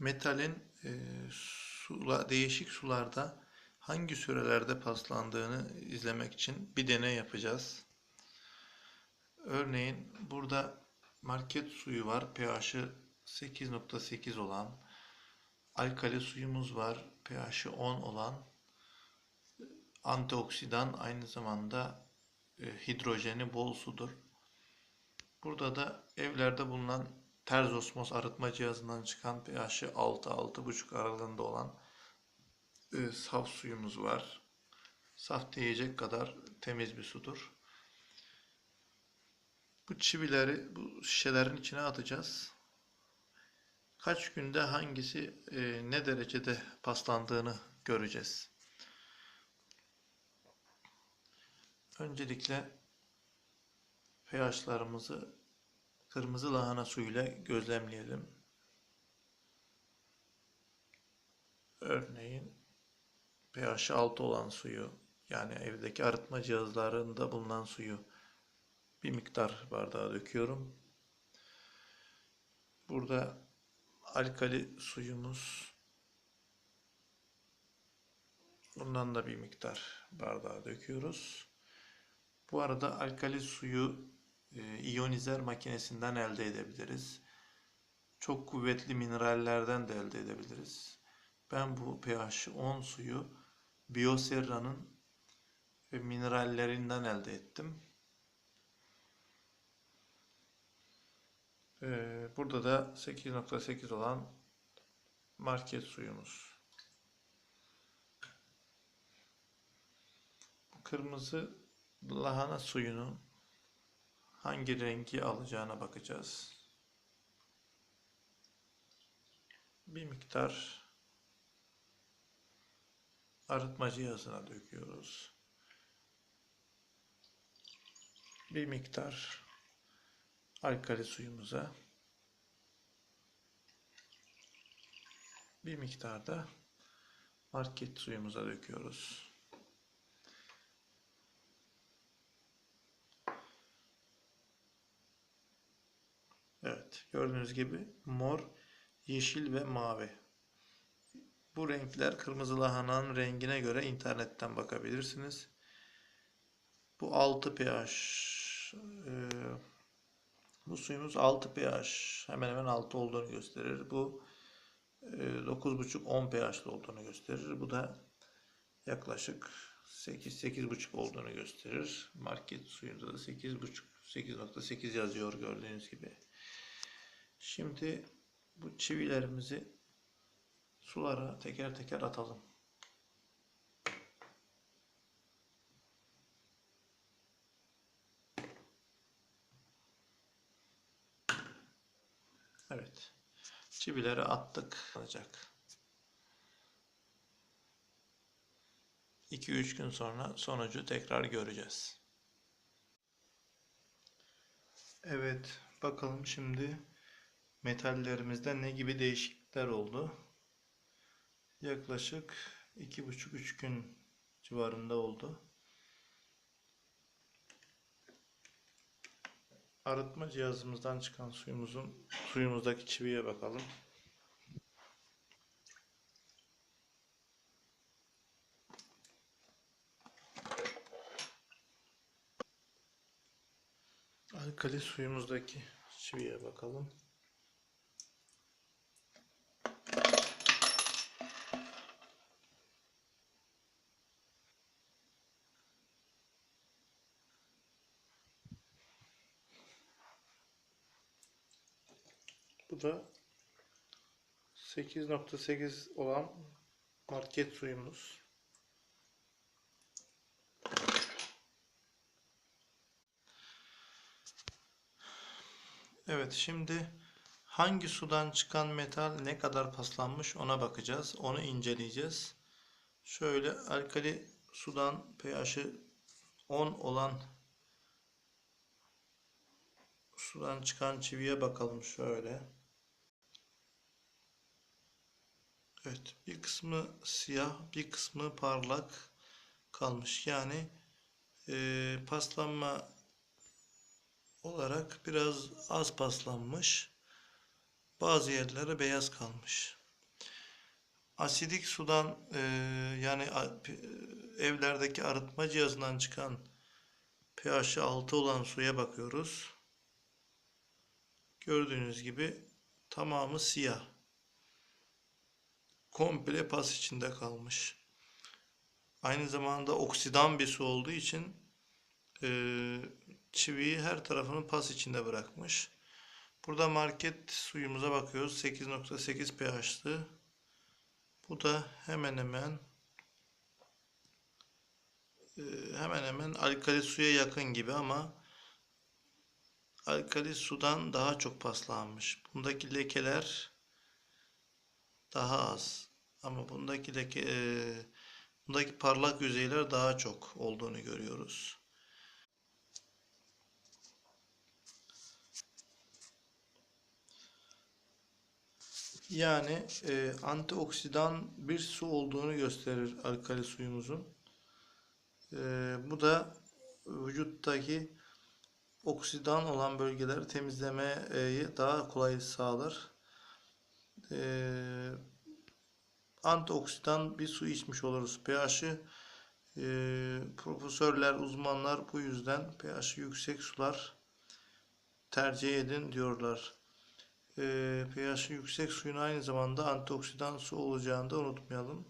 Metalin e, sula, değişik sularda hangi sürelerde paslandığını izlemek için bir deney yapacağız. Örneğin burada market suyu var. pH'i 8.8 olan alkali suyumuz var. pH'i 10 olan antioksidan aynı zamanda e, hidrojeni bol sudur. Burada da evlerde bulunan ters osmoz arıtma cihazından çıkan pH'i 6-6,5 aralığında olan e, saf suyumuz var. Saf diyecek kadar temiz bir sudur. Bu çivileri bu şişelerin içine atacağız. Kaç günde hangisi e, ne derecede paslandığını göreceğiz. Öncelikle pH'larımızı kırmızı lahana suyuyla gözlemleyelim. Örneğin pH 6 olan suyu yani evdeki arıtma cihazlarında bulunan suyu bir miktar bardağa döküyorum. Burada alkali suyumuz bundan da bir miktar bardağa döküyoruz. Bu arada alkali suyu iyonizer makinesinden elde edebiliriz. Çok kuvvetli minerallerden de elde edebiliriz. Ben bu pH 10 suyu Bioserra'nın e, minerallerinden elde ettim. Ee, burada da 8.8 olan market suyumuz. Bu kırmızı lahana suyunun hangi rengi alacağına bakacağız. Bir miktar arıtma cihazına döküyoruz. Bir miktar alkali suyumuza bir miktar da market suyumuza döküyoruz. Evet, gördüğünüz gibi mor, yeşil ve mavi. Bu renkler kırmızı lahananın rengine göre internetten bakabilirsiniz. Bu 6 pH. Ee, bu suyumuz 6 pH. Hemen hemen 6 olduğunu gösterir. Bu e, 9,5-10 pH'lı olduğunu gösterir. Bu da yaklaşık 8-8,5 olduğunu gösterir. Market suyunda da 8,5 8.8 yazıyor gördüğünüz gibi. Şimdi bu çivilerimizi sulara teker teker atalım. Evet. Çivileri attık. Olacak. 2-3 gün sonra sonucu tekrar göreceğiz. Evet, bakalım şimdi metallerimizde ne gibi değişiklikler oldu. Yaklaşık 2,5-3 gün civarında oldu. Arıtma cihazımızdan çıkan suyumuzun suyumuzdaki çiviye bakalım. Alkali suyumuzdaki çiviye bakalım. Bu da 8.8 olan market suyumuz. Evet şimdi hangi sudan çıkan metal ne kadar paslanmış ona bakacağız. Onu inceleyeceğiz. Şöyle alkali sudan pH'i 10 olan sudan çıkan çiviye bakalım şöyle. Evet bir kısmı siyah bir kısmı parlak kalmış. Yani e, paslanma olarak biraz az paslanmış. Bazı yerlere beyaz kalmış. Asidik sudan e, yani evlerdeki arıtma cihazından çıkan pH'i 6 olan suya bakıyoruz. Gördüğünüz gibi tamamı siyah. Komple pas içinde kalmış. Aynı zamanda oksidan bir su olduğu için e, çiviyi her tarafını pas içinde bırakmış. Burada market suyumuza bakıyoruz. 8.8 pH'lı. Bu da hemen hemen e, hemen hemen alkali suya yakın gibi ama alkali sudan daha çok paslanmış. Bundaki lekeler daha az. Ama bundaki leke e, bundaki parlak yüzeyler daha çok olduğunu görüyoruz. Yani e, antioksidan bir su olduğunu gösterir alkali suyumuzun. E, bu da vücuttaki oksidan olan bölgeleri temizlemeyi daha kolay sağlar. E, antioksidan bir su içmiş oluruz. pH'i e, profesörler, uzmanlar bu yüzden pH'i yüksek sular tercih edin diyorlar. E, pH'i yüksek suyun aynı zamanda antioksidan su olacağını da unutmayalım.